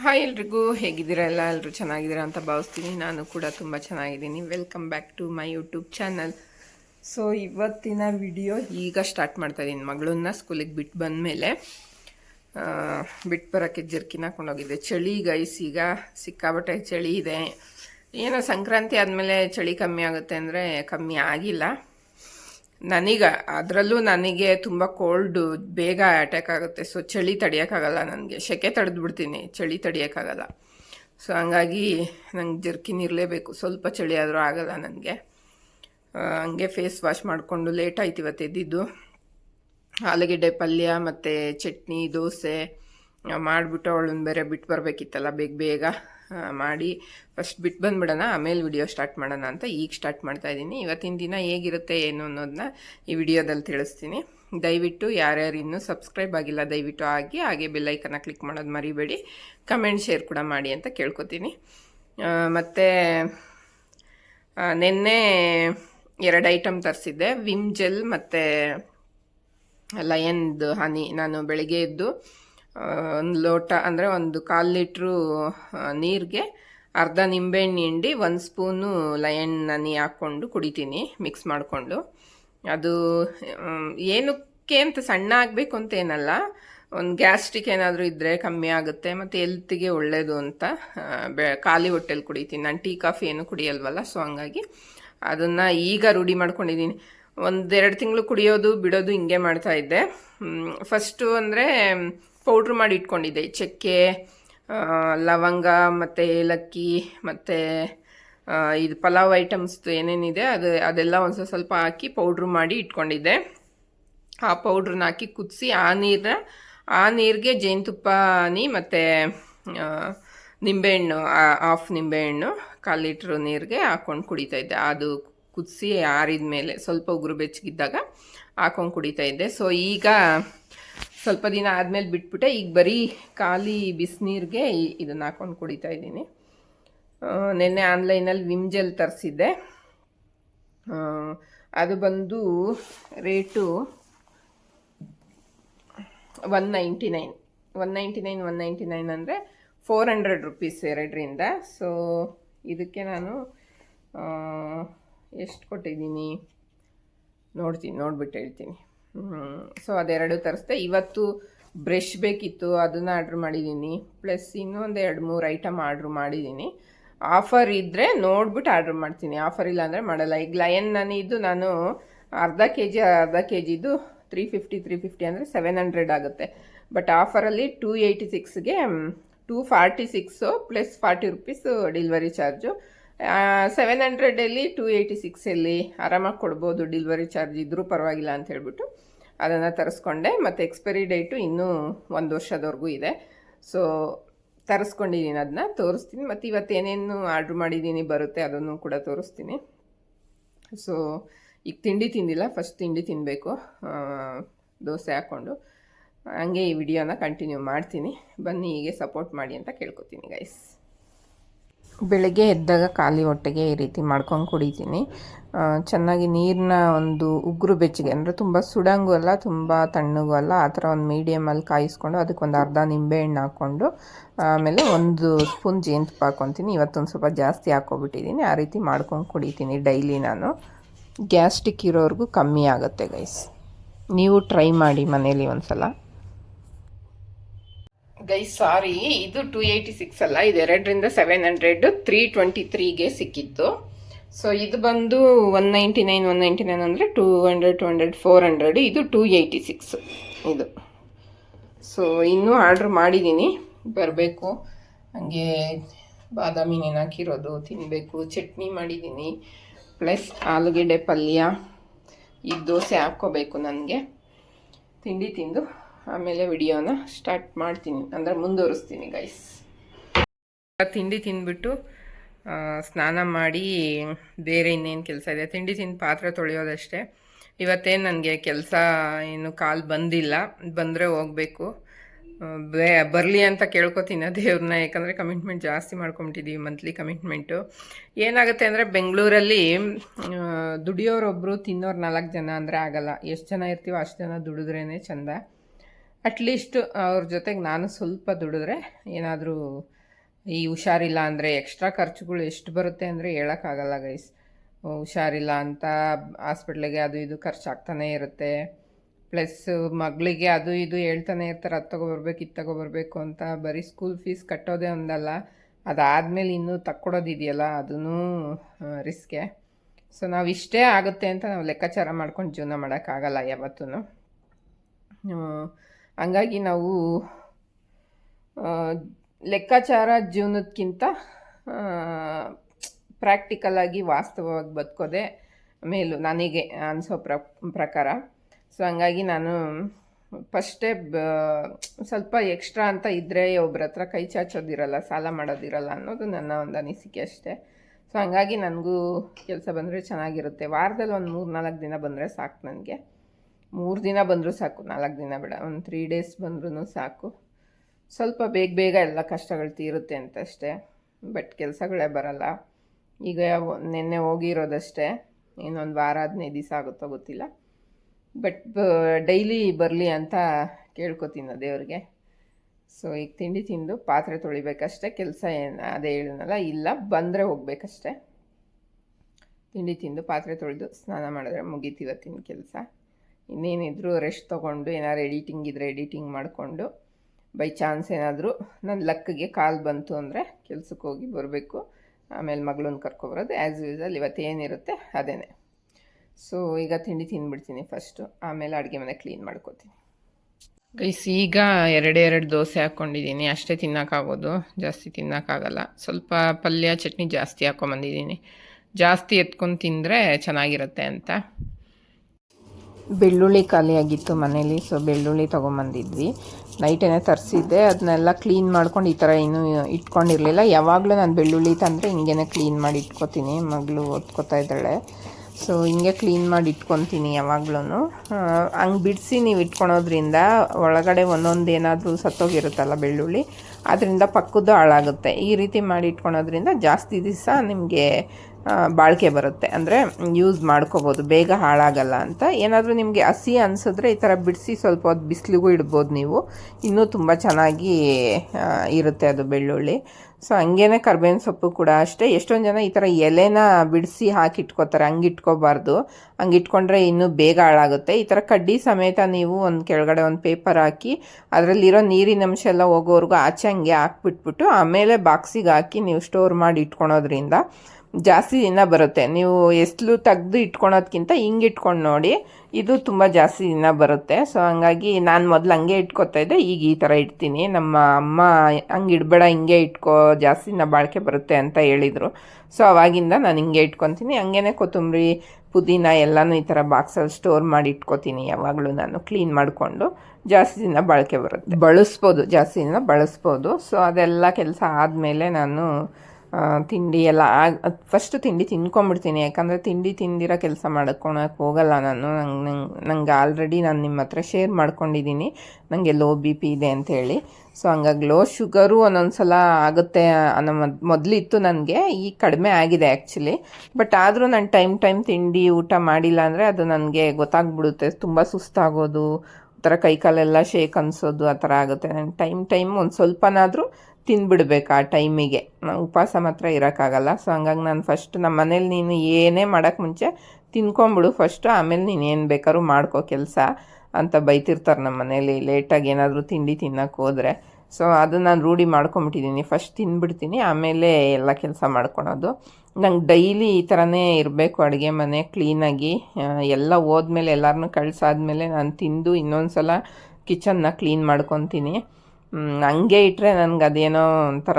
Hi ಎಲ್ರಿಗೂ, ಹೇಗಿದ್ದೀರಾ ಎಲ್ಲ? ಎಲ್ಲರೂ ಚೆನ್ನಾಗಿದ್ದೀರಾ ಅಂತ ಭಾವಿಸ್ತೀನಿ. ನಾನು ಕೂಡ ತುಂಬ ಚೆನ್ನಾಗಿದ್ದೀನಿ. Welcome back to my YouTube channel so ಇವತ್ತಿನ ವಿಡಿಯೋ ಈಗ ಸ್ಟಾರ್ಟ್ ಮಾಡ್ತಾ ಇದ್ದೀನಿ ಮಗಳನ್ನ ಸ್ಕೂಲಿಗೆ ಬಿಟ್ಟು ಬಂದಮೇಲೆ ಬಿಟ್ಟು ಬರೋಕ್ಕೆ ಜರ್ಕಿನ ಹಾಕೊಂಡೋಗಿದ್ದೆ. ಚಳಿ ಗೈಸ್ ಈಗ ಸಿಕ್ಕಾಬಟ್ಟೆ ಚಳಿ ಇದೆ. ಏನೋ ಸಂಕ್ರಾಂತಿ ಆದಮೇಲೆ ಚಳಿ ಕಮ್ಮಿ ಆಗುತ್ತೆ ಅಂದರೆ ಕಮ್ಮಿ ಆಗಿಲ್ಲ. ನನಗೆ ಅದರಲ್ಲೂ ನನಗೆ ತುಂಬ ಕೋಲ್ಡ್ ಬೇಗ ಅಟ್ಯಾಕ್ ಆಗುತ್ತೆ. ಸೊ ಚಳಿ ತಡಿಯೋಕ್ಕಾಗಲ್ಲ ನನಗೆ. ಸೆಕೆ ತಡೆದು ಬಿಡ್ತೀನಿ ಚಳಿ ತಡಿಯೋಕ್ಕಾಗಲ್ಲ. ಸೊ ಹಂಗಾಗಿ ನಂಗೆ ಜರ್ಕಿನ್ ಇರಲೇಬೇಕು. ಸ್ವಲ್ಪ ಚಳಿ ಆದರೂ ಆಗಲ್ಲ ನನಗೆ. ಹಂಗೆ ಫೇಸ್ ವಾಶ್ ಮಾಡಿಕೊಂಡು ಲೇಟ್ ಆಯ್ತು ಇವತ್ತು ಎದ್ದಿದ್ದು. ಆಲೂಗೆಡ್ಡೆ ಪಲ್ಯ ಮತ್ತು ಚಟ್ನಿ, ದೋಸೆ ಮಾಡಿಬಿಟ್ಟು ಅವಳನ್ನ ಬೇರೆ ಬಿಟ್ಟು ಬರಬೇಕಿತ್ತಲ್ಲ ಬೇಗ ಬೇಗ. ಮಾಡಿ ಫಸ್ಟ್ ಬಿಟ್ಟು ಬಂದ್ಬಿಡೋಣ, ಆಮೇಲೆ ವಿಡಿಯೋ ಸ್ಟಾರ್ಟ್ ಮಾಡೋಣ ಅಂತ ಈಗ ಸ್ಟಾರ್ಟ್ ಮಾಡ್ತಾ ಇದ್ದೀನಿ. ಇವತ್ತಿನ ದಿನ ಹೇಗಿರುತ್ತೆ ಏನು ಅನ್ನೋದನ್ನ ಈ ವಿಡಿಯೋದಲ್ಲಿ ತಿಳಿಸ್ತೀನಿ. ದಯವಿಟ್ಟು ಯಾರ್ಯಾರು ಇನ್ನೂ ಸಬ್ಸ್ಕ್ರೈಬ್ ಆಗಿಲ್ಲ, ದಯವಿಟ್ಟು ಆಗಿ ಹಾಗೆ ಬೆಲ್ಲೈಕನ್ನ ಕ್ಲಿಕ್ ಮಾಡೋದು ಮರಿಬೇಡಿ. ಕಮೆಂಟ್ ಶೇರ್ ಕೂಡ ಮಾಡಿ ಅಂತ ಕೇಳ್ಕೊತೀನಿ. ಮತ್ತು ನಿನ್ನೆ ಎರಡು ಐಟಮ್ ತರಿಸಿದ್ದೆ. ವಿಮ್ ಜೆಲ್ ಮತ್ತು, ಲಯನ್ದು ಹನಿ. ನಾನು ಬೆಳಗ್ಗೆ ಎದ್ದು ಒಂದು ಲೋಟ ಅಂದರೆ ಒಂದು ಕಾಲು ಲೀಟ್ರು ನೀರಿಗೆ ಅರ್ಧ ನಿಂಬೆಹಣ್ಣು ಹಿಂಡಿ, ಒಂದು ಸ್ಪೂನು ಲಯನ್ ನನಿ ಹಾಕ್ಕೊಂಡು ಕುಡಿತೀನಿ ಮಿಕ್ಸ್ ಮಾಡಿಕೊಂಡು. ಅದು ಏನಕ್ಕೆ ಅಂತ ಸಣ್ಣ ಆಗಬೇಕು ಅಂತ ಏನಲ್ಲ. ಒಂದು ಗ್ಯಾಸ್ಟ್ರಿಕ್ ಏನಾದರೂ ಇದ್ದರೆ ಕಮ್ಮಿ ಆಗುತ್ತೆ, ಮತ್ತು ಎಲ್ತಿಗೆ ಒಳ್ಳೆಯದು ಅಂತ ಬೆ, ಖಾಲಿ ಹೊಟ್ಟೆಲಿ ಕುಡಿತೀನಿ. ನಾನು ಟೀ, ಕಾಫಿ ಏನು ಕುಡಿಯಲ್ವಲ್ಲ, ಸೊ ಹಂಗಾಗಿ ಅದನ್ನು ಈಗ ರೂಢಿ ಮಾಡ್ಕೊಂಡಿದ್ದೀನಿ ಒಂದೆರಡು ತಿಂಗಳು ಕುಡಿಯೋದು, ಬಿಡೋದು ಹಿಂಗೆ ಮಾಡ್ತಾ ಇದ್ದೆ. ಫಸ್ಟು ಅಂದರೆ ಪೌಡ್ರ್ ಮಾಡಿ ಇಟ್ಕೊಂಡಿದ್ದೆ. ಚಕ್ಕೆ ಲವಂಗ ಮತ್ತು ಏಲಕ್ಕಿ ಮತ್ತು ಇದು ಪಲಾವ್ ಐಟಮ್ಸ್ದು ಏನೇನಿದೆ ಅದು ಅದೆಲ್ಲ ಒಂದು ಸ್ವಲ್ಪ ಹಾಕಿ ಪೌಡ್ರ್ ಮಾಡಿ ಇಟ್ಕೊಂಡಿದ್ದೆ. ಆ ಪೌಡ್ರನ್ನ ಹಾಕಿ ಕುದಿಸಿ ಆ ನೀರನ್ನ ಆ ನೀರಿಗೆ ಜೇನುತುಪ್ಪ ಹನಿ ಮತ್ತು ನಿಂಬೆಹಣ್ಣು ಹಾಫ್ ನಿಂಬೆಹಣ್ಣು, ಕಾಲು ಲೀಟ್ರ್ ನೀರಿಗೆ ಹಾಕ್ಕೊಂಡು ಕುಡಿತಾ ಇದ್ದೆ. ಅದು ಕುದಿಸಿ ಆರಿದ ಮೇಲೆ ಸ್ವಲ್ಪ ಉಗುರು ಬೆಚ್ಚಗಿದ್ದಾಗ ಹಾಕೊಂಡು ಕುಡಿತಾ ಇದ್ದೆ. ಸೊ ಈಗ ಸ್ವಲ್ಪ ದಿನ ಆದಮೇಲೆ ಬಿಟ್ಬಿಟ್ಟೆ, ಈಗ ಬರೀ ಖಾಲಿ ಬಿಸಿನೀರಿಗೆ ಇದನ್ನು ಹಾಕೊಂಡು ಕುಡಿತಾ ಇದ್ದೀನಿ. ನಿನ್ನೆ ನೆನ್ನೆ ಆನ್ಲೈನಲ್ಲಿ ವಿಮ್ ಜೆಲ್ ತರಿಸಿದ್ದೆ. ಅದು ಬಂದು rate one ninety nine. One ninety nine, one ninety nine ಅಂದರೆ ಫೋರ್ ಹಂಡ್ರೆಡ್ ರುಪೀಸ್ ಎರಡರಿಂದ. ಸೊ ಇದಕ್ಕೆ ನಾನು ಎಷ್ಟು ಕೊಟ್ಟಿದ್ದೀನಿ? ನೋಡ್ತೀನಿ, ನೋಡ್ಬಿಟ್ಟು ಹೇಳ್ತೀನಿ. ಸೊ ಅದೆರಡು ತರಿಸ್ದೆ. ಇವತ್ತು ಬ್ರಷ್ ಬೇಕಿತ್ತು, ಅದನ್ನು ಆರ್ಡ್ರ್ ಮಾಡಿದ್ದೀನಿ ಪ್ಲಸ್ ಇನ್ನೊಂದು ಎರಡು ಮೂರು ಐಟಮ್ ಆರ್ಡ್ರ್ ಮಾಡಿದ್ದೀನಿ ಆಫರ್ ಇದ್ದರೆ ನೋಡ್ಬಿಟ್ಟು ಆರ್ಡ್ರ್ ಮಾಡ್ತೀನಿ. ಆಫರ್ ಇಲ್ಲ ಅಂದರೆ ಮಾಡಲ್ಲ. ಈಗ ಲಯನ್ ನನಿದು ನಾನು ಅರ್ಧ ಕೆ ಜಿ ಅರ್ಧ ಕೆ ಜಿದು ತ್ರೀ ಫಿಫ್ಟಿ ತ್ರೀ ಫಿಫ್ಟಿ ಅಂದರೆ ಸೆವೆನ್ ಹಂಡ್ರೆಡ್ ಆಗುತ್ತೆ. ಬಟ್ ಆಫರಲ್ಲಿ two eighty ಸಿಕ್ಸ್ಗೆ two forty six plus forty rupees delivery charge seven ಹಂಡ್ರೆಡಲ್ಲಿ two eighty ಸಿಕ್ಸಲ್ಲಿ ಆರಾಮಾಗಿ ಕೊಡ್ಬೋದು ಡಿಲ್ವರಿ ಚಾರ್ಜ್ ಇದ್ದರೂ ಪರವಾಗಿಲ್ಲ ಅಂತ ಹೇಳ್ಬಿಟ್ಟು ಅದನ್ನು ತರಿಸ್ಕೊಂಡೆ. ಮತ್ತು ಎಕ್ಸ್ಪೈರಿ ಡೇಟು ಇನ್ನೂ ಒಂದು ವರ್ಷದವರೆಗೂ ಇದೆ. ಸೊ ತರಿಸ್ಕೊಂಡಿದ್ದೀನಿ ಅದನ್ನ ತೋರಿಸ್ತೀನಿ. ಮತ್ತು ಇವತ್ತು ಏನೇನು ಆರ್ಡ್ರ್ ಮಾಡಿದ್ದೀನಿ ಬರುತ್ತೆ ಅದನ್ನು ಕೂಡ ತೋರಿಸ್ತೀನಿ. ಸೊ ಈಗ ತಿಂಡಿ ತಿಂದಿಲ್ಲ ಫಸ್ಟ್ ತಿಂಡಿ ತಿನ್ನಬೇಕು ದೋಸೆ ಹಾಕ್ಕೊಂಡು. ಹಂಗೆ ಈ ವಿಡಿಯೋನ ಕಂಟಿನ್ಯೂ ಮಾಡ್ತೀನಿ. ಬನ್ನಿ, ಹೀಗೆ ಸಪೋರ್ಟ್ ಮಾಡಿ ಅಂತ ಕೇಳ್ಕೊತೀನಿ ಗೈಸ್ ಬೆಳಗ್ಗೆ ಎದ್ದಾಗ ಖಾಲಿ ಹೊಟ್ಟೆಗೆ ಈ ರೀತಿ ಮಾಡ್ಕೊಂಡು ಕುಡಿತೀನಿ. ಚೆನ್ನಾಗಿ ನೀರನ್ನ ಒಂದು ಉಗುರು ಬೆಚ್ಚಗೆ, ಅಂದರೆ ತುಂಬ ಸುಡಂಗೂ ಅಲ್ಲ, ತುಂಬ ತಣ್ಣಗೂ ಅಲ್ಲ, ಆ ಥರ ಒಂದು ಮೀಡಿಯಮಲ್ಲಿ ಕಾಯಿಸ್ಕೊಂಡು ಅದಕ್ಕೆ ಒಂದು ಅರ್ಧ ನಿಂಬೆಹಣ್ಣು ಹಾಕ್ಕೊಂಡು, ಆಮೇಲೆ ಒಂದು ಸ್ಪೂನ್ ಜೇನುತುಪ್ಪ ಹಾಕ್ಕೊತೀನಿ. ಇವತ್ತೊಂದು ಸ್ವಲ್ಪ ಜಾಸ್ತಿ ಹಾಕ್ಕೊಬಿಟ್ಟಿದ್ದೀನಿ. ಆ ರೀತಿ ಮಾಡ್ಕೊಂಡು ಕುಡಿತೀನಿ ಡೈಲಿ ನಾನು. ಗ್ಯಾಸ್ಟ್ರಿಕ್ ಇರೋರಿಗೂ ಕಮ್ಮಿ ಆಗುತ್ತೆ ಗೈಸ್. ನೀವು ಟ್ರೈ ಮಾಡಿ ಮನೇಲಿ ಒಂದ್ಸಲ. ಗೈ ಸಾರಿ ಇದು ಟೂ ಏಯ್ಟಿ ಸಿಕ್ಸ್ ಅಲ್ಲ, ಇದು ಎರಡರಿಂದ ಸೆವೆನ್ ಹಂಡ್ರೆಡ್ ತ್ರೀ ಟ್ವೆಂಟಿ ತ್ರೀಗೆ ಸಿಕ್ಕಿತ್ತು. ಸೊ ಇದು ಬಂದು one ninety nine one ninety nine ಅಂದರೆ two hundred two hundred four hundred ಇದು ಟೂ ಏಯ್ಟಿ ಸಿಕ್ಸ್ ಇದು. ಸೊ ಇನ್ನೂ ಆರ್ಡ್ರ್ ಮಾಡಿದ್ದೀನಿ ಬರಬೇಕು. ಹಾಗೆ ಬಾದಾಮಿ ನೆನಾಕಿರೋದು ತಿನ್ನಬೇಕು ಚಟ್ನಿ ಮಾಡಿದ್ದೀನಿ ಪ್ಲಸ್ ಆಲೂಗೆಡ್ಡೆ ಪಲ್ಯ ಈ ದೋಸೆ ಹಾಕ್ಕೋಬೇಕು ನನಗೆ. ತಿಂಡಿ ತಿಂದು ಆಮೇಲೆ ವಿಡಿಯೋನ ಸ್ಟಾರ್ಟ್ ಮಾಡ್ತೀನಿ, ಅಂದರೆ ಮುಂದುವರಿಸ್ತೀನಿ ಗೈಸ್ ತಿಂಡಿ ತಿಂದ್ಬಿಟ್ಟು ಸ್ನಾನ ಮಾಡಿ ಬೇರೆ ಇನ್ನೇನು ಕೆಲಸ ಇದೆ. ತಿಂಡಿ ತಿಂದು ಪಾತ್ರೆ ತೊಳೆಯೋದಷ್ಟೇ. ಇವತ್ತೇನು ನನಗೆ ಕೆಲಸ ಏನು ಕಾಲು ಬಂದಿಲ್ಲ. ಬಂದರೆ ಹೋಗಬೇಕು. ಬೇ, ಬರಲಿ ಅಂತ ಕೇಳ್ಕೊತೀನಿ ದೇವ್ರನ್ನ ಯಾಕಂದರೆ ಕಮಿಟ್ಮೆಂಟ್ ಜಾಸ್ತಿ ಮಾಡ್ಕೊಂಬಿಟ್ಟಿದ್ದೀವಿ ಮಂತ್ಲಿ ಕಮಿಟ್ಮೆಂಟು ಏನಾಗುತ್ತೆ ಅಂದರೆ ಬೆಂಗಳೂರಲ್ಲಿ ದುಡಿಯೋರೊಬ್ಬರು ತಿನ್ನೋರು ನಾಲ್ಕು ಜನ ಅಂದರೆ ಆಗಲ್ಲ. ಎಷ್ಟು ಜನ ಇರ್ತೀವೋ ಅಷ್ಟು ಜನ ದುಡಿದ್ರೇ ಚಂದ. ಅಟ್ಲೀಸ್ಟ್ ಅವ್ರ ಜೊತೆಗೆ ನಾನು ಸ್ವಲ್ಪ ದುಡಿದ್ರೆ ಏನಾದರೂ ಈ ಹುಷಾರಿಲ್ಲ ಅಂದರೆ ಎಕ್ಸ್ಟ್ರಾ ಖರ್ಚುಗಳು ಎಷ್ಟು ಬರುತ್ತೆ ಅಂದರೆ ಹೇಳೋಕ್ಕಾಗಲ್ಲ ಗೈಸ್ ಹುಷಾರಿಲ್ಲ ಅಂತ ಹಾಸ್ಪಿಟ್ಲಿಗೆ ಅದು ಇದು ಖರ್ಚಾಗ್ತಾನೆ ಇರುತ್ತೆ. ಪ್ಲಸ್ ಮಗಳಿಗೆ ಅದು ಇದು ಹೇಳ್ತಾನೆ ಇರ್ತಾರೆ, ಅದು ತೊಗೊಬರ್ಬೇಕು, ಇದು ತಗೊಬರ್ಬೇಕು ಅಂತ ಬರೀ ಸ್ಕೂಲ್ ಫೀಸ್ ಕಟ್ಟೋದೇ ಒಂದಲ್ಲ. ಅದಾದಮೇಲೆ ಇನ್ನೂ ತಕ್ಕೊಡೋದಿದೆಯಲ್ಲ ಅದೂ ರಿಸ್ಕೆ ಸೊ ನಾವು ಇಷ್ಟೇ ಆಗುತ್ತೆ ಅಂತ ನಾವು ಲೆಕ್ಕಾಚಾರ ಮಾಡ್ಕೊಂಡು ಜೀವನ ಮಾಡೋಕ್ಕಾಗಲ್ಲ ಯಾವತ್ತೂ ಹಂಗಾಗಿ ನಾವು ಲೆಕ್ಕಾಚಾರ ಜೀವನಕ್ಕಿಂತ ಪ್ರಾಕ್ಟಿಕಲಾಗಿ ವಾಸ್ತವವಾಗಿ ಬದುಕೋದೆ ಮೇಲು, ನನಗೆ ಅನಿಸೋ ಪ್ರ, ಪ್ರಕಾರ. ಸೊ ಹಂಗಾಗಿ ನಾನು ಫಸ್ಟೇ ಬ, ಸ್ವಲ್ಪ ಎಕ್ಸ್ಟ್ರಾ ಅಂತ ಇದ್ದರೆ ಒಬ್ರ ಹತ್ರ ಕೈ ಚಾಚೋದಿರಲ್ಲ, ಸಾಲ ಮಾಡೋದಿರಲ್ಲ ಅನ್ನೋದು ನನ್ನ ಒಂದು ಅನಿಸಿಕೆ ಅಷ್ಟೇ. ಸೊ ಹಂಗಾಗಿ ನನಗೂ ಕೆಲಸ ಬಂದರೆ ಚೆನ್ನಾಗಿರುತ್ತೆ. ವಾರದಲ್ಲಿ ಒಂದು ಮೂರು ನಾಲ್ಕು ದಿನ ಬಂದರೆ ಸಾಕು ನನಗೆ. ಮೂರು ದಿನ ಬಂದರೂ ಸಾಕು, ನಾಲ್ಕು ದಿನ ಬೇಡ, ಒಂದು ತ್ರೀ ಡೇಸ್ ಬಂದ್ರೂ ಸಾಕು. ಸ್ವಲ್ಪ ಬೇಗ ಬೇಗ ಎಲ್ಲ ಕಷ್ಟಗಳು ತೀರುತ್ತೆ ಅಂತ ಅಷ್ಟೇ ಬಟ್ ಕೆಲಸಗಳೇ ಬರಲ್ಲ. ಈಗ ನಿನ್ನೆ ಹೋಗಿರೋದಷ್ಟೇ, ಇನ್ನೊಂದು ವಾರ ಹದಿನೈದು ದಿವಸ ಆಗುತ್ತೋ ಗೊತ್ತಿಲ್ಲ. ಬಟ್ ಡೈಲಿ ಬರಲಿ ಅಂತ ಕೇಳ್ಕೊತೀನಿ ದೇವ್ರಿಗೆ ಸೊ ಈಗ ತಿಂಡಿ ತಿಂದು ಪಾತ್ರೆ ತೊಳಿಬೇಕಷ್ಟೇ, ಕೆಲಸ ಏನು, ಅದೇ ಹೇಳಿದ್ನಲ್ಲ, ಇಲ್ಲ ಬಂದರೆ ಹೋಗ್ಬೇಕಷ್ಟೆ. ತಿಂಡಿ ತಿಂದು ಪಾತ್ರೆ ತೊಳೆದು ಸ್ನಾನ ಮಾಡಿದ್ರೆ ಮುಗೀತಿವತ್ತಿನ ಕೆಲಸ. ಇನ್ನೇನಿದ್ರು ರೆಸ್ಟ್ ತೊಗೊಂಡು ಏನಾರು ಎಡಿಟಿಂಗ್ ಇದ್ದರೆ ಎಡಿಟಿಂಗ್ ಮಾಡಿಕೊಂಡು ಬೈ ಚಾನ್ಸ್ ಏನಾದರೂ ನನ್ನ ಲಕ್ಕಿಗೆ ಕಾಲ್ ಬಂತು ಅಂದರೆ ಕೆಲಸಕ್ಕೆ ಹೋಗಿ ಬರಬೇಕು. ಆಮೇಲೆ ಮಗಳನ್ನ ಕರ್ಕೊಬರೋದು ಆ್ಯಸ್ ಯೂಸಲ್ ಇವತ್ತೇನಿರುತ್ತೆ ಅದೇ ಸೊ ಈಗ ತಿಂಡಿ ತಿಂದ್ಬಿಡ್ತೀನಿ ಫಸ್ಟು ಆಮೇಲೆ ಅಡುಗೆ ಮನೆ ಕ್ಲೀನ್ ಮಾಡ್ಕೋತೀನಿ. ಗೈಸ್ ಈಗ ಎರಡೇ ಎರಡು ದೋಸೆ ಹಾಕ್ಕೊಂಡಿದ್ದೀನಿ ಅಷ್ಟೇ ತಿನ್ನೋಕ್ಕಾಗೋದು. ಜಾಸ್ತಿ ತಿನ್ನೋಕ್ಕಾಗಲ್ಲ. ಸ್ವಲ್ಪ ಪಲ್ಯ, ಚಟ್ನಿ ಜಾಸ್ತಿ ಹಾಕ್ಕೊಂಬಂದಿದ್ದೀನಿ ಜಾಸ್ತಿ ಎತ್ಕೊಂಡು ತಿಂದರೆ ಚೆನ್ನಾಗಿರುತ್ತೆ ಅಂತ. ಬೆಳ್ಳುಳ್ಳಿ ಖಾಲಿಯಾಗಿತ್ತು ಮನೇಲಿ ಸೊ ಬೆಳ್ಳುಳ್ಳಿ ತೊಗೊಂಬಂದಿದ್ವಿ. ನೈಟೇನೆ ತರಿಸಿದ್ದೆ ಅದನ್ನೆಲ್ಲ ಕ್ಲೀನ್ ಮಾಡ್ಕೊಂಡು ಈ ಥರ ಇನ್ನೂ ಇಟ್ಕೊಂಡಿರಲಿಲ್ಲ. ಯಾವಾಗಲೂ ನಾನು ಬೆಳ್ಳುಳ್ಳಿ ತಂದರೆ ಹಿಂಗೇನೆ ಕ್ಲೀನ್ ಮಾಡಿ ಇಟ್ಕೊತೀನಿ, ಮಗಳು ಓದ್ಕೋತಾ ಇದ್ದಾಳೆ. ಸೊ ಹಿಂಗೆ ಕ್ಲೀನ್ ಮಾಡಿ ಇಟ್ಕೊತೀನಿ ಯಾವಾಗ್ಲೂ ಹಂಗೆ ಬಿಡಿಸಿ ನೀವು ಇಟ್ಕೊಳೋದ್ರಿಂದ ಒಳಗಡೆ ಒಂದೊಂದು ಏನಾದರೂ ಸತ್ತೋಗಿರುತ್ತಲ್ಲ ಬೆಳ್ಳುಳ್ಳಿ ಅದರಿಂದ ಪಕ್ಕದ್ದು ಹಾಳಾಗುತ್ತೆ. ಈ ರೀತಿ ಮಾಡಿ ಇಟ್ಕೊಳೋದ್ರಿಂದ ಜಾಸ್ತಿ ದಿವಸ ನಿಮಗೆ ಬಾಳಿಕೆ ಬರುತ್ತೆ. ಅಂದರೆ ಯೂಸ್ ಮಾಡ್ಕೋಬೋದು. ಬೇಗ ಹಾಳಾಗಲ್ಲ ಅಂತ. ಏನಾದರೂ ನಿಮಗೆ ಹಸಿ ಅನಿಸಿದ್ರೆ ಈ ಥರ ಬಿಡಿಸಿ ಸ್ವಲ್ಪ ಹೊತ್ತು ಬಿಸಿಲಿಗೂ ಇಡ್ಬೋದು ನೀವು. ಇನ್ನೂ ತುಂಬ ಚೆನ್ನಾಗಿ ಇರುತ್ತೆ ಅದು ಬೆಳ್ಳುಳ್ಳಿ. ಸೊ, ಹಂಗೇನೆ ಕರ್ಬೇವಿನ ಸೊಪ್ಪು ಕೂಡ. ಅಷ್ಟೇ, ಎಷ್ಟೊಂದು ಜನ ಈ ಥರ ಎಲೆನ ಬಿಡಿಸಿ ಹಾಕಿ ಇಟ್ಕೋತಾರೆ. ಹಂಗೆ ಇಟ್ಕೋಬಾರ್ದು. ಹಂಗೆ ಇಟ್ಕೊಂಡ್ರೆ ಇನ್ನೂ ಬೇಗ ಹಾಳಾಗುತ್ತೆ. ಈ ಥರ ಕಡ್ಡಿ ಸಮೇತ ನೀವು ಒಂದು ಕೆಳಗಡೆ ಒಂದು ಪೇಪರ್ ಹಾಕಿ ಅದರಲ್ಲಿರೋ ನೀರಿನ ಅಂಶ ಎಲ್ಲ ಹೋಗೋವರೆಗೂ ಆಚೆ ಹಂಗೆ ಹಾಕ್ಬಿಟ್ಬಿಟ್ಟು ಆಮೇಲೆ ಬಾಕ್ಸಿಗೆ ಹಾಕಿ ನೀವು ಸ್ಟೋರ್ ಮಾಡಿ ಇಟ್ಕೊಳೋದ್ರಿಂದ ಜಾಸ್ತಿ ದಿನ ಬರುತ್ತೆ. ನೀವು ಎಸ್ಲು ತೆಗ್ದು ಇಟ್ಕೊಳೋದ್ಕಿಂತ ಹಿಂಗೆ ಇಟ್ಕೊಂಡು ನೋಡಿ ಇದು ತುಂಬ ಜಾಸ್ತಿ ದಿನ ಬರುತ್ತೆ. ಸೊ ಹಂಗಾಗಿ ನಾನು ಮೊದಲು ಹಂಗೆ ಇಟ್ಕೊತಾ ಇದ್ದೆ ಈಗ ಈ ಥರ ಇಡ್ತೀನಿ. ನಮ್ಮ ಅಮ್ಮ ಹಂಗೆ ಇಡಬೇಡ ಹಿಂಗೆ ಇಟ್ಕೋ ಜಾಸ್ತಿ ದಿನ ಬಾಳಿಕೆ ಬರುತ್ತೆ ಅಂತ ಹೇಳಿದರು. ಸೊ ಅವಾಗಿಂದ ನಾನು ಹಿಂಗೆ ಇಟ್ಕೊತೀನಿ. ಹಂಗೇನೆ ಕೊತ್ತಂಬರಿ ಪುದೀನ ಎಲ್ಲನೂ ಈ ಥರ ಬಾಕ್ಸಲ್ಲಿ ಸ್ಟೋರ್ ಮಾಡಿ ಇಟ್ಕೊತೀನಿ ಯಾವಾಗಲೂ ನಾನು ಕ್ಲೀನ್ ಮಾಡಿಕೊಂಡು. ಜಾಸ್ತಿ ದಿನ ಬಾಳಿಕೆ ಬರುತ್ತೆ. ಬಳಸ್ಬೋದು. ಜಾಸ್ತಿ ದಿನ ಬಳಸ್ಬೋದು. ಸೊ ಅದೆಲ್ಲ ಕೆಲಸ ಆದಮೇಲೆ ನಾನು ತಿಂಡಿ ಎಲ್ಲ ಆಗ ಫಸ್ಟು ತಿಂಡಿ ತಿನ್ಕೊಂಬಿಡ್ತೀನಿ ಯಾಕಂದರೆ ತಿಂಡಿ ತಿಂದಿರೋ ಕೆಲಸ ಮಾಡ್ಕೊಳಕ್ಕೆ ಹೋಗಲ್ಲ ನಾನು. ನಂಗೆ ನಂಗೆ ನಂಗೆ ಆಲ್ರೆಡಿ ನಾನು ನಿಮ್ಮ ಹತ್ರ ಶೇರ್ ಮಾಡ್ಕೊಂಡಿದ್ದೀನಿ ನನಗೆ ಲೋ ಬಿ ಪಿ ಇದೆ ಅಂತೇಳಿ ಸೊ ಹಂಗಾಗಿ ಲೋ ಶುಗರು ಒಂದೊಂದು ಸಲ ಆಗುತ್ತೆ ಅನ್ನೋ ಮೊದ್, ಮೊದಲಿತ್ತು ನನಗೆ. ಈಗ ಕಡಿಮೆ ಆಗಿದೆ ಆ್ಯಕ್ಚುಲಿ ಬಟ್ ಆದರೂ ನಾನು ಟೈಮ್ ಟೈಮ್ ತಿಂಡಿ ಊಟ ಮಾಡಿಲ್ಲ ಅಂದರೆ ಅದು ನನಗೆ ಗೊತ್ತಾಗ್ಬಿಡುತ್ತೆ. ತುಂಬ ಸುಸ್ತಾಗೋದು ಒಂಥರ ಕೈಕಾಲೆಲ್ಲ ಶೇಕ್ ಅನ್ಸೋದು ಆ ಥರ ಆಗುತ್ತೆ. ನಾನು ಟೈಮ್ ಟೈಮ್ ಒಂದು ಸ್ವಲ್ಪನಾದರೂ ತಿಂದ್ಬಿಡ್ಬೇಕು ಆ ಟೈಮಿಗೆ ನಾವು ಉಪವಾಸ ಮಾತ್ರ ಇರೋಕ್ಕಾಗಲ್ಲ. ಸೊ ಹಂಗಾಗಿ ನಾನು ಫಸ್ಟ್ ನಮ್ಮ ಮನೇಲಿ ನೀನು ಏನೇ ಮಾಡೋಕ್ಕೆ ಮುಂಚೆ ತಿನ್ಕೊಂಬಿಡು ಫಸ್ಟು ಆಮೇಲೆ ನೀನು ಏನು ಬೇಕಾದ್ರೂ ಮಾಡ್ಕೋ ಕೆಲಸ ಅಂತ ಬೈತಿರ್ತಾರೆ ನಮ್ಮ ಮನೇಲಿ. ಲೇಟಾಗಿ ಏನಾದರೂ ತಿಂಡಿ ತಿನ್ನಕ್ಕೆ ಹೋದರೆ. ಸೊ ಅದನ್ನು ನಾನು ರೂಢಿ ಮಾಡ್ಕೊಂಬಿಟ್ಟಿದ್ದೀನಿ ಫಸ್ಟ್ ತಿಂದ್ಬಿಡ್ತೀನಿ ಆಮೇಲೆ ಎಲ್ಲ ಕೆಲಸ ಮಾಡ್ಕೊಳೋದು. ನಂಗೆ ಡೈಲಿ ಈ ಥರನೇ ಇರಬೇಕು ಅಡುಗೆ ಮನೆ, ಕ್ಲೀನಾಗಿ. ಎಲ್ಲ ಹೋದ್ಮೇಲೆ ಎಲ್ಲರನ್ನೂ ಕಳ್ಸಾದ್ಮೇಲೆ ನಾನು ತಿಂದು ಇನ್ನೊಂದು ಸಲ ಕಿಚನ್ನ ಕ್ಲೀನ್ ಮಾಡ್ಕೊತೀನಿ. ಹಂಗೆ ಇಟ್ಟರೆ ನನಗೆ ಅದೇನೋ ಒಂಥರ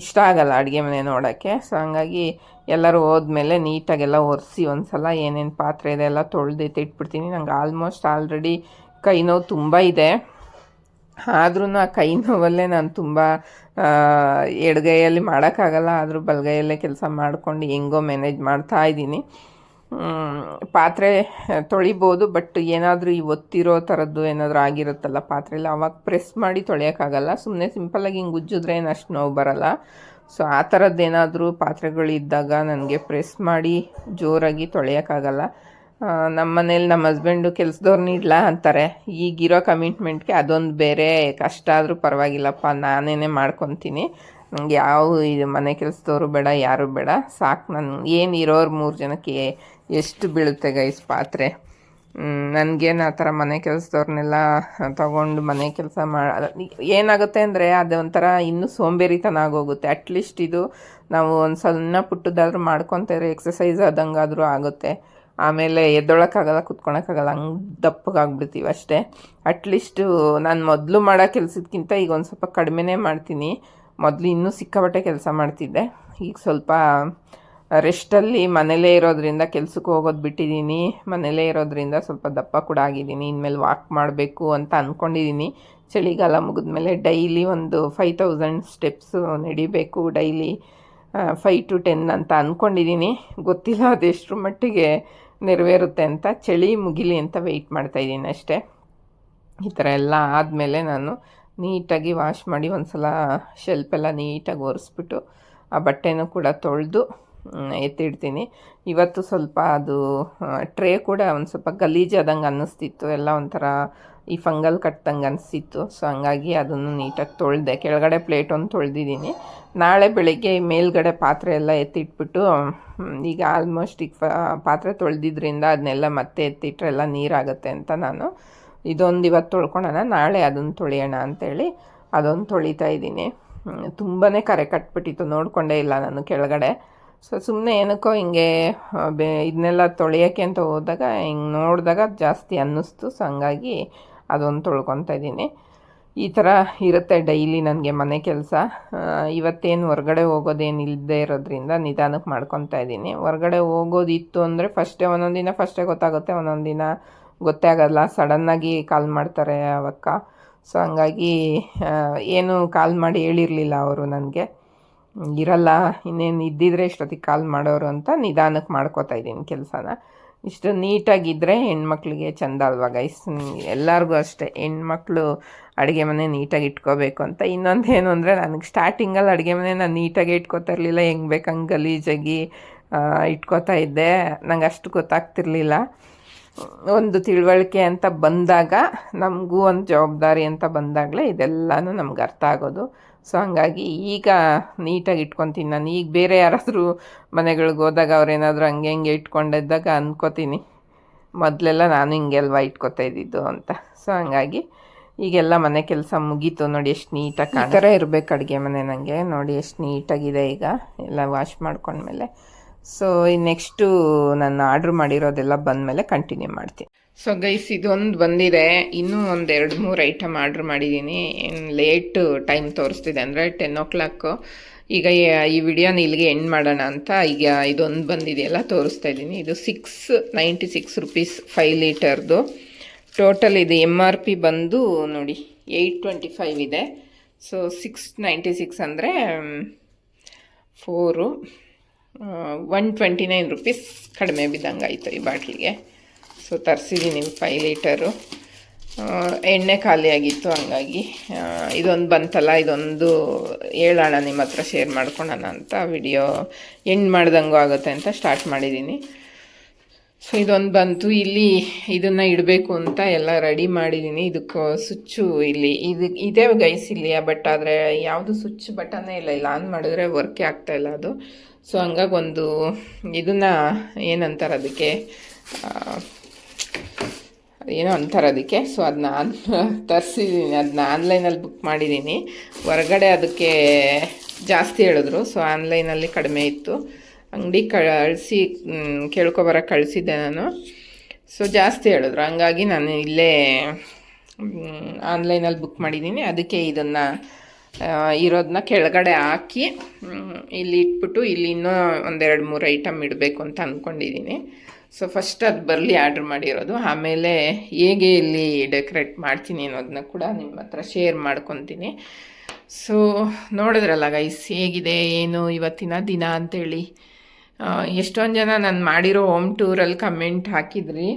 ಇಷ್ಟ ಆಗಲ್ಲ ಅಡುಗೆ ಮನೆ ನೋಡೋಕ್ಕೆ. ಸೊ ಹಂಗಾಗಿ ಎಲ್ಲರೂ ಹೋದ್ಮೇಲೆ ನೀಟಾಗೆಲ್ಲ ಒರೆಸಿ ಒಂದು ಸಲ ಏನೇನು ಪಾತ್ರೆ ಇದೆ ಎಲ್ಲ ತೊಳೆದೈತೆ ಇಟ್ಬಿಡ್ತೀನಿ ನಂಗೆ ಆಲ್ಮೋಸ್ಟ್ ಆಲ್ರೆಡಿ ಕೈ ನೋವು ತುಂಬ ಇದೆ. ಆದ್ರೂ ಆ ಕೈ ನೋವಲ್ಲೇ ನಾನು ತುಂಬ ಎಡಗೈಯಲ್ಲಿ ಮಾಡೋಕ್ಕಾಗಲ್ಲ. ಆದರೂ ಬಲಗೈಯಲ್ಲೇ ಕೆಲಸ ಮಾಡ್ಕೊಂಡು ಹೆಂಗೋ ಮ್ಯಾನೇಜ್ ಮಾಡ್ತಾ ಇದ್ದೀನಿ. ಪಾತ್ರೆ ತೊಳಿಬೋದು ಬಟ್ ಏನಾದರೂ ಈ ಒತ್ತಿರೋ ಥರದ್ದು ಏನಾದರೂ ಆಗಿರುತ್ತಲ್ಲ ಪಾತ್ರೆಯಲ್ಲಿ ಅವಾಗ ಪ್ರೆಸ್ ಮಾಡಿ ತೊಳೆಯೋಕ್ಕಾಗಲ್ಲ. ಸುಮ್ಮನೆ ಸಿಂಪಲ್ಲಾಗಿ ಹಿಂಗೆ ಉಜ್ಜಿದ್ರೆ ಏನು ಅಷ್ಟು ನೋವು ಬರಲ್ಲ. ಸೊ ಆ ಥರದ್ದೇನಾದರೂ ಪಾತ್ರೆಗಳಿದ್ದಾಗ ನನಗೆ ಪ್ರೆಸ್ ಮಾಡಿ ಜೋರಾಗಿ ತೊಳೆಯೋಕ್ಕಾಗಲ್ಲ. ನಮ್ಮ ಮನೇಲಿ ನಮ್ಮ ಹಸ್ಬೆಂಡು ಕೆಲಸದವ್ರನ್ನ ಇಡ್ಲ ಅಂತಾರೆ. ಈಗಿರೋ ಕಮಿಟ್ಮೆಂಟ್ಗೆ ಅದೊಂದು ಬೇರೆ ಕಷ್ಟ ಆದರೂ ಪರವಾಗಿಲ್ಲಪ್ಪ ನಾನೇ ಮಾಡ್ಕೊತೀನಿ. ನನಗೆ ಯಾವ ಇದು ಮನೆ ಕೆಲಸದವರು ಬೇಡ, ಯಾರು ಬೇಡ, ಸಾಕು ನಾನು ಏನು ಇರೋರು ಮೂರು ಜನಕ್ಕೆ ಎಷ್ಟು ಬೀಳುತ್ತೆ ಗೈಸ್ ಪಾತ್ರೆ. ನನಗೇನು ಆ ಥರ ಮನೆ ಕೆಲಸದವ್ರನ್ನೆಲ್ಲ ತಗೊಂಡು ಮನೆ ಕೆಲಸ ಮಾಡ ಏನಾಗುತ್ತೆ ಅಂದರೆ ಅದು ಒಂಥರ ಇನ್ನೂ ಸೋಂಬೇರಿತನ ಆಗೋಗುತ್ತೆ. ಅಟ್ಲೀಸ್ಟ್ ಇದು ನಾವು ಒಂದು ಸಣ್ಣ ಪುಟ್ಟದಾದ್ರೂ ಮಾಡ್ಕೊತಾರೆ ಎಕ್ಸಸೈಸ್ ಆದಂಗಾದರೂ ಆಗುತ್ತೆ. ಆಮೇಲೆ ಎದ್ದೊಳಕ್ಕಾಗಲ್ಲ, ಕುತ್ಕೊಳಕ್ಕಾಗಲ್ಲ, ಹಂಗೆ ದಪ್ಪಗಾಗ್ಬಿಡ್ತೀವಿ ಅಷ್ಟೇ. ಅಟ್ಲೀಸ್ಟು ನಾನು ಮೊದಲು ಮಾಡೋ ಕೆಲಸಕ್ಕಿಂತ ಈಗ ಒಂದು ಸ್ವಲ್ಪ ಕಡಿಮೆನೇ ಮಾಡ್ತೀನಿ. ಮೊದಲು ಇನ್ನೂ ಸಿಕ್ಕಾಪಟ್ಟೆ ಕೆಲಸ ಮಾಡ್ತಿದ್ದೆ. ಈಗ ಸ್ವಲ್ಪ ರೆಸ್ಟಲ್ಲಿ ಮನೇಲೇ ಇರೋದ್ರಿಂದ ಕೆಲಸಕ್ಕೆ ಹೋಗೋದು ಬಿಟ್ಟಿದ್ದೀನಿ ಮನೇಲೇ ಇರೋದ್ರಿಂದ ಸ್ವಲ್ಪ ದಪ್ಪ ಕೂಡ ಆಗಿದ್ದೀನಿ ಇನ್ಮೇಲೆ ವಾಕ್ ಮಾಡಬೇಕು ಅಂತ ಅಂದ್ಕೊಂಡಿದ್ದೀನಿ ಚಳಿಗಾಲ ಮುಗಿದ್ಮೇಲೆ ಡೈಲಿ ಒಂದು ಫೈವ್ ತೌಸಂಡ್ ಸ್ಟೆಪ್ಸು ನಡಿಬೇಕು. ಡೈಲಿ ಫೈ ಟು ಟೆನ್ ಅಂತ ಅಂದ್ಕೊಂಡಿದ್ದೀನಿ ಗೊತ್ತಿಲ್ಲ ಅದೆಷ್ಟರ ಮಟ್ಟಿಗೆ ನೆರವೇರುತ್ತೆ ಅಂತ ಚಳಿ ಮುಗಿಲಿ ಅಂತ ವೆಯ್ಟ್ ಮಾಡ್ತಾಯಿದ್ದೀನಿ ಅಷ್ಟೇ. ಈ ಥರ ಎಲ್ಲ ಆದಮೇಲೆ ನಾನು ನೀಟಾಗಿ ವಾಶ್ ಮಾಡಿ ಒಂದು ಸಲ ಶೆಲ್ಪೆಲ್ಲ ನೀಟಾಗಿ ಒರೆಸ್ಬಿಟ್ಟು ಆ ಬಟ್ಟೆನೂ ಕೂಡ ತೊಳೆದು ಎತ್ತಿಡ್ತೀನಿ. ಇವತ್ತು ಸ್ವಲ್ಪ ಅದು ಟ್ರೇ ಕೂಡ ಒಂದು ಸ್ವಲ್ಪ ಗಲೀಜಾದಂಗೆ ಅನ್ನಿಸ್ತಿತ್ತು. ಎಲ್ಲ ಒಂಥರ ಈ ಫಂಗಲ್ ಕಟ್ಟಂಗೆ ಅನಿಸ್ತಿತ್ತು ಸೊ ಹಂಗಾಗಿ ಅದನ್ನು ನೀಟಾಗಿ ತೊಳೆದೆ. ಕೆಳಗಡೆ ಪ್ಲೇಟ್ ಒಂದು ತೊಳೆದಿದ್ದೀನಿ. ನಾಳೆ ಬೆಳಗ್ಗೆ ಮೇಲ್ಗಡೆ ಪಾತ್ರೆ ಎಲ್ಲ ಎತ್ತಿಟ್ಬಿಟ್ಟು ಈಗ ಆಲ್ಮೋಸ್ಟ್ ಈಗ ಪಾತ್ರೆ ತೊಳೆದಿದ್ದರಿಂದ ಅದನ್ನೆಲ್ಲ ಮತ್ತೆ ಎತ್ತಿಟ್ರೆ ಎಲ್ಲ ನೀರಾಗುತ್ತೆ ಅಂತ ನಾನು ಇದೊಂದು ಇವತ್ತು ತೊಳ್ಕೊಳೋಣ. ನಾಳೆ ಅದನ್ನು ತೊಳೆಯೋಣ ಅಂತೇಳಿ ಅದೊಂದು ತೊಳಿತಾ ಇದ್ದೀನಿ. ತುಂಬಾ ಕರೆ ಕಟ್ಬಿಟ್ಟಿತ್ತು. ನೋಡಿಕೊಂಡೇ ಇಲ್ಲ ನಾನು ಕೆಳಗಡೆ. ಸೊ ಸುಮ್ಮನೆ ಏನಕ್ಕೋ ಹಿಂಗೆ ಇದನ್ನೆಲ್ಲ ತೊಳೆಯೋಕ್ಕೆ ಅಂತ ಹೋದಾಗ, ಹಿಂಗೆ ನೋಡಿದಾಗ ಜಾಸ್ತಿ ಅನ್ನಿಸ್ತು. ಸೊ ಹಂಗಾಗಿ ಅದೊಂದು ತೊಳ್ಕೊತಾ ಇದ್ದೀನಿ. ಈ ಥರ ಇರುತ್ತೆ ಡೈಲಿ ನನಗೆ ಮನೆ ಕೆಲಸ. ಇವತ್ತೇನು ಹೊರಗಡೆ ಹೋಗೋದೇನು ಇಲ್ಲದೆ ಇರೋದ್ರಿಂದ ನಿಧಾನಕ್ಕೆ ಮಾಡ್ಕೊತಾ ಇದ್ದೀನಿ. ಹೊರಗಡೆ ಹೋಗೋದಿತ್ತು ಅಂದರೆ ಫಸ್ಟೇ ಒಂದೊಂದು ದಿನ ಫಸ್ಟೇ ಗೊತ್ತಾಗುತ್ತೆ. ಒಂದೊಂದು ದಿನ ಗೊತ್ತೇ ಆಗೋಲ್ಲ. ಸಡನ್ನಾಗಿ ಕಾಲ್ ಮಾಡ್ತಾರೆ ಅವಕ್ಕ. ಸೊ ಹಂಗಾಗಿ ಏನು ಕಾಲ್ ಮಾಡಿ ಹೇಳಿರಲಿಲ್ಲ ಅವರು ನನಗೆ. ಇರಲ್ಲ, ಇನ್ನೇನು ಇದ್ದಿದ್ರೆ ಇಷ್ಟೊತ್ತಿಗೆ ಕಾಲ್ ಮಾಡೋರು ಅಂತ ನಿಧಾನಕ್ಕೆ ಮಾಡ್ಕೋತಾ ಇದ್ದೀನಿ ಕೆಲಸನ. ಇಷ್ಟು ನೀಟಾಗಿದ್ದರೆ ಹೆಣ್ಮಕ್ಳಿಗೆ ಚೆಂದ ಅಲ್ವಾ ಗೈಸ್ ಎಲ್ಲರಿಗೂ ಅಷ್ಟೇ, ಹೆಣ್ಮಕ್ಳು ಅಡುಗೆ ಮನೆ ನೀಟಾಗಿ ಇಟ್ಕೋಬೇಕು ಅಂತ. ಇನ್ನೊಂದು ಏನು ಅಂದರೆ ನನಗೆ ಸ್ಟಾರ್ಟಿಂಗಲ್ಲಿ ಅಡುಗೆ ಮನೆ ನಾನು ನೀಟಾಗಿ ಇಟ್ಕೋತಾ ಇರಲಿಲ್ಲ, ಹೆಂಗೆ ಬೇಕು ಹಂಗೆ ಗಲೀಜಾಗಿ ಇಟ್ಕೋತಾ ಇದ್ದೆ. ನಂಗೆ ಅಷ್ಟು ಗೊತ್ತಾಗ್ತಿರ್ಲಿಲ್ಲ. ಒಂದು ತಿಳುವಳಿಕೆ ಅಂತ ಬಂದಾಗ, ನಮಗೂ ಒಂದು ಜವಾಬ್ದಾರಿ ಅಂತ ಬಂದಾಗಲೇ ಇದೆಲ್ಲನೂ ನಮ್ಗೆ ಅರ್ಥ ಆಗೋದು. ಸೊ ಹಂಗಾಗಿ ಈಗ ನೀಟಾಗಿ ಇಟ್ಕೊತೀನಿ ನಾನು ಈಗ ಬೇರೆ ಯಾರಾದರೂ ಮನೆಗಳಿಗೆ ಹೋದಾಗ ಅವ್ರೇನಾದರೂ ಹಂಗೆ ಹಂಗೆ ಇಟ್ಕೊಂಡಿದ್ದಾಗ ಅಂದ್ಕೋತೀನಿ ಮೊದಲೆಲ್ಲ ನಾನು ಹಿಂಗೆ ಅಲ್ವಾ ಇಟ್ಕೊತಾ ಇದ್ದಿದ್ದು ಅಂತ. ಸೊ ಹಂಗಾಗಿ ಈಗೆಲ್ಲ ಮನೆ ಕೆಲಸ ಮುಗೀತು. ನೋಡಿ ಎಷ್ಟು ನೀಟಾಗಿ ಆ ಥರ ಇರಬೇಕು ಅಡುಗೆ ಮನೆ ನನಗೆ ನೋಡಿ ಎಷ್ಟು ನೀಟಾಗಿದೆ ಈಗ. ಎಲ್ಲ ವಾಶ್ ಮಾಡ್ಕೊಂಡ್ಮೇಲೆ. ಸೊ ನೆಕ್ಸ್ಟು ನಾನು ಆರ್ಡ್ರ್ ಮಾಡಿರೋದೆಲ್ಲ ಬಂದಮೇಲೆ ಕಂಟಿನ್ಯೂ ಮಾಡ್ತೀನಿ. ಸೊ ಗೈಸ್ ಇದೊಂದು ಬಂದಿದೆ. ಇನ್ನೂ ಒಂದು ಎರಡು ಮೂರು ಐಟಮ್ ಆರ್ಡ್ರ್ ಮಾಡಿದ್ದೀನಿ ಲೇಟ್ ಟೈಮ್ ತೋರಿಸ್ತಿದೆ ಅಂದರೆ ಟೆನ್ ಓ ಕ್ಲಾಕು ಈಗ ಈ ವಿಡಿಯೋನ ಇಲ್ಲಿಗೆ ಎಂಡ್ ಮಾಡೋಣ ಅಂತ ಈಗ ಇದೊಂದು ಬಂದಿದೆಯಲ್ಲ, ತೋರಿಸ್ತಾ ಇದ್ದೀನಿ. ಇದು six ninety six rupees five ಲೀಟರ್ದು total ಇದು ಎಂ ಆರ್ ಪಿ ಬಂದು ನೋಡಿ ಏಯ್ಟ್ ಟ್ವೆಂಟಿ ಫೈವ್ ಇದೆ. ಸೊ ಸಿಕ್ಸ್ ನೈಂಟಿ ಸಿಕ್ಸ್ ಅಂದರೆ four one twenty nine rupees ಕಡಿಮೆ ಬಿದ್ದಂಗೆ ಆಯಿತು ಈ ಬಾಟ್ಲಿಗೆ. ಸೊ ತರಿಸಿದ್ದೀನಿ ಫೈವ್ ಲೀಟರು ಎಣ್ಣೆ ಖಾಲಿಯಾಗಿತ್ತು ಹಂಗಾಗಿ. ಇದೊಂದು ಬಂತಲ್ಲ, ಇದೊಂದು ಹೇಳೋಣ ನಿಮ್ಮ ಹತ್ರ ಶೇರ್ ಮಾಡ್ಕೊಳೋಣ ಅಂತ ವಿಡಿಯೋ ಎಂಡ್ ಮಾಡ್ದಂಗೂ ಆಗುತ್ತೆ ಅಂತ ಸ್ಟಾರ್ಟ್ ಮಾಡಿದ್ದೀನಿ ಸೊ ಇದೊಂದು ಬಂತು, ಇಲ್ಲಿ ಇದನ್ನು ಇಡಬೇಕು ಅಂತ ಎಲ್ಲ ರೆಡಿ ಮಾಡಿದ್ದೀನಿ ಇದಕ್ಕೆ ಸ್ವಿಚ್ಚು ಇಲ್ಲಿ, ಇದು ಇದೇ ಗೈಸ್ ಇಲ್ಲಿ ಬಟ್ ಆದರೆ ಯಾವುದು ಸ್ವಿಚ್ ಬಟನ್ನೇ ಇಲ್ಲ ಇಲ್ಲ ಆನ್ ಮಾಡಿದ್ರೆ ವರ್ಕೇ ಆಗ್ತಾಯಿಲ್ಲ ಅದು. ಸೊ ಹಂಗಾಗಿ ಒಂದು ಇದನ್ನು ಏನಂತಾರೆ ಅದಕ್ಕೆ ಏನೋ ಅಂತಾರೆ ಅದಕ್ಕೆ. ಸೊ ಅದನ್ನ ತರಿಸಿದ್ದೀನಿ ಅದನ್ನ ಆನ್ಲೈನಲ್ಲಿ ಬುಕ್ ಮಾಡಿದ್ದೀನಿ ಹೊರಗಡೆ ಅದಕ್ಕೆ ಜಾಸ್ತಿ ಹೇಳಿದ್ರು. ಸೊ ಆನ್ಲೈನಲ್ಲಿ ಕಡಿಮೆ ಇತ್ತು. ಅಂಗಡಿ ಕಳಿಸಿ ಕೇಳ್ಕೊಬರ ಕಳಿಸಿದ್ದೆ ನಾನು. ಸೊ ಜಾಸ್ತಿ ಹೇಳಿದ್ರು. ಹಂಗಾಗಿ ನಾನು ಇಲ್ಲೇ ಆನ್ಲೈನಲ್ಲಿ ಬುಕ್ ಮಾಡಿದ್ದೀನಿ ಅದಕ್ಕೆ ಇದನ್ನು ಇರೋದನ್ನ ಕೆಳಗಡೆ ಹಾಕಿ ಇಲ್ಲಿ ಇಟ್ಬಿಟ್ಟು ಇಲ್ಲಿ ಇನ್ನೂ ಒಂದೆರಡು ಮೂರು ಐಟಮ್ ಇಡಬೇಕು ಅಂತ ಅಂದ್ಕೊಂಡಿದ್ದೀನಿ ಸೊ ಫಸ್ಟ್ ಅದು ಬರಲಿ ಆರ್ಡ್ರ್ ಮಾಡಿರೋದು. ಆಮೇಲೆ ಹೇಗೆ ಇಲ್ಲಿ ಡೆಕೋರೇಟ್ ಮಾಡ್ತೀನಿ ಅನ್ನೋದನ್ನ ಕೂಡ ನಿಮ್ಮ ಹತ್ರ ಶೇರ್ ಮಾಡ್ಕೊತೀನಿ. ಸೊ ನೋಡಿದ್ರಲ್ಲ ಗೈಸ್ ಹೇಗಿದೆ, ಏನು, ಇವತ್ತಿನ ದಿನ ಅಂತೇಳಿ. ಎಷ್ಟೊಂದು ಜನ ನಾನು ಮಾಡಿರೋ ಹೋಮ್ ಟೂರಲ್ಲಿ ಕಮೆಂಟ್ ಹಾಕಿದ್ರಿ.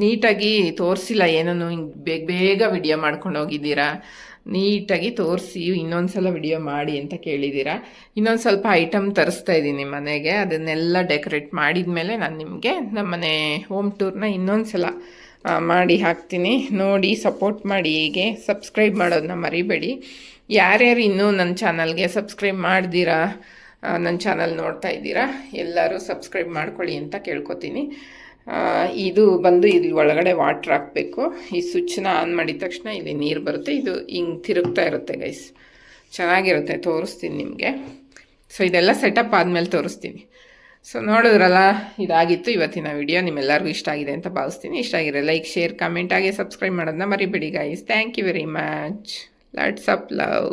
ನೀಟಾಗಿ ತೋರಿಸಿಲ್ಲ ಏನೂ ಹಿಂಗೆ ಬೇಗ ಬೇಗ ವಿಡಿಯೋ ಮಾಡ್ಕೊಂಡು ಹೋಗಿದ್ದೀರಾ? ನೀಟಾಗಿ ತೋರಿಸಿ ಇನ್ನೊಂದು ಸಲ ವಿಡಿಯೋ ಮಾಡಿ ಅಂತ ಕೇಳಿದ್ದೀರಾ ಇನ್ನೊಂದು ಸ್ವಲ್ಪ ಐಟಮ್ ತರಿಸ್ತಾ ಇದ್ದೀನಿ ಮನೆಗೆ. ಅದನ್ನೆಲ್ಲ ಡೆಕೋರೇಟ್ ಮಾಡಿದ ಮೇಲೆ ನಾನು ನಿಮಗೆ ನಮ್ಮನೆ ಹೋಮ್ ಟೂರ್ನ ಇನ್ನೊಂದು ಸಲ ಮಾಡಿ ಹಾಕ್ತೀನಿ. ನೋಡಿ ಸಪೋರ್ಟ್ ಮಾಡಿ ಹೀಗೆ. ಸಬ್ಸ್ಕ್ರೈಬ್ ಮಾಡೋದನ್ನ ಮರಿಬೇಡಿ. ಯಾರ್ಯಾರು ಇನ್ನೂ ನನ್ನ ಚಾನಲ್ಗೆ ಸಬ್ಸ್ಕ್ರೈಬ್ ಮಾಡ್ದಿರಾ ನನ್ನ ಚಾನಲ್ ನೋಡ್ತಾ ಇದ್ದೀರಾ, ಎಲ್ಲರೂ ಸಬ್ಸ್ಕ್ರೈಬ್ ಮಾಡ್ಕೊಳ್ಳಿ ಅಂತ ಕೇಳ್ಕೊತೀನಿ. ಇದು ಬಂದು ಇಲ್ಲಿ ಒಳಗಡೆ ವಾಟ್ರ್ ಹಾಕಬೇಕು. ಈ ಸ್ವಿಚ್ನ ಆನ್ ಮಾಡಿದ ತಕ್ಷಣ ಇಲ್ಲಿ ನೀರು ಬರುತ್ತೆ. ಇದು ಹಿಂಗೆ ತಿರುಗ್ತಾ ಇರುತ್ತೆ ಗೈಸ್ ಚೆನ್ನಾಗಿರುತ್ತೆ, ತೋರಿಸ್ತೀನಿ ನಿಮಗೆ. ಸೊ ಇದೆಲ್ಲ ಸೆಟಪ್ ಆದಮೇಲೆ ತೋರಿಸ್ತೀನಿ. ಸೊ ನೋಡಿದ್ರಲ್ಲ, ಇದಾಗಿತ್ತು ಇವತ್ತಿನ ವಿಡಿಯೋ ನಿಮ್ಮೆಲ್ಲರಿಗೂ ಇಷ್ಟ ಆಗಿದೆ ಅಂತ ಭಾವಿಸ್ತೀನಿ. ಇಷ್ಟ ಆಗಿರೋ ಲೈಕ್ ಶೇರ್ ಕಮೆಂಟ್ ಹಾಗೆ ಸಬ್ಸ್ಕ್ರೈಬ್ ಮಾಡೋದನ್ನ ಮರಿಬೇಡಿ guys thank you very much lots of love